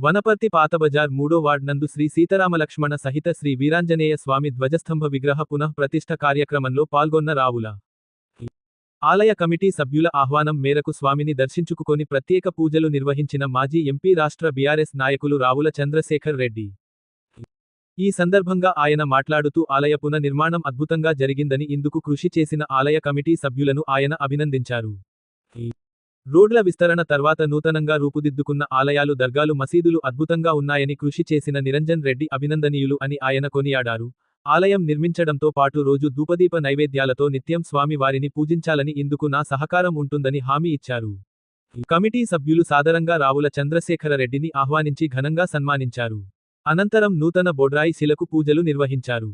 వనపర్తి పాతబజార్ మూడో వార్డ్ నందు శ్రీ సీతారామలక్ష్మణ సహిత శ్రీ వీరాంజనేయ స్వామి ధ్వజస్తంభ విగ్రహ పునః ప్రతిష్ఠ కార్యక్రమంలో పాల్గొన్న రావుల ఆలయ కమిటీ సభ్యుల ఆహ్వానం మేరకు స్వామిని దర్శించుకుని ప్రత్యేక పూజలు నిర్వహించిన మాజీ ఎంపీ రాష్ట్ర బీఆర్ఎస్ నాయకులు రావుల చంద్రశేఖర్ రెడ్డి. ఈ సందర్భంగా ఆయన మాట్లాడుతూ ఆలయ పునర్నిర్మాణం అద్భుతంగా జరిగిందని ఇందుకు కృషి చేసిన ఆలయ కమిటీ సభ్యులను ఆయన అభినందించారు. రోడ్ల విస్తరణ తర్వాత నూతనంగా రూపుదిద్దుకున్న ఆలయాలు దర్గాలు మసీదులు అద్భుతంగా ఉన్నాయని కృషి చేసిన నిరంజన్ రెడ్డి అభినందనీయులు అని ఆయన కొనియాడారు. ఆలయం నిర్మించడంతో పాటు రోజు ధూపదీప నైవేద్యాలతో నిత్యం స్వామి వారిని పూజించాలని ఇందుకు నా సహకారం ఉంటుందని హామీ ఇచ్చారు. కమిటీ సభ్యులు సాదరంగా రావుల చంద్రశేఖర రెడ్డిని ఆహ్వానించి ఘనంగా సన్మానించారు. అనంతరం నూతన బొడ్రాయి శిలకు పూజలు నిర్వహించారు.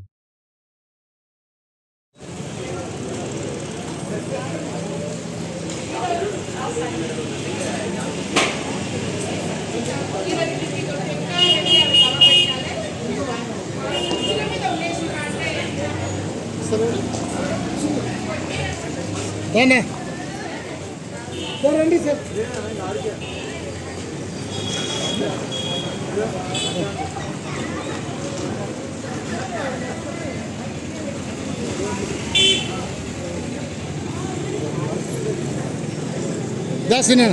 రండి సార్ రండి సార్ దాసిన నమస్కారం dah sini.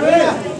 Gracias.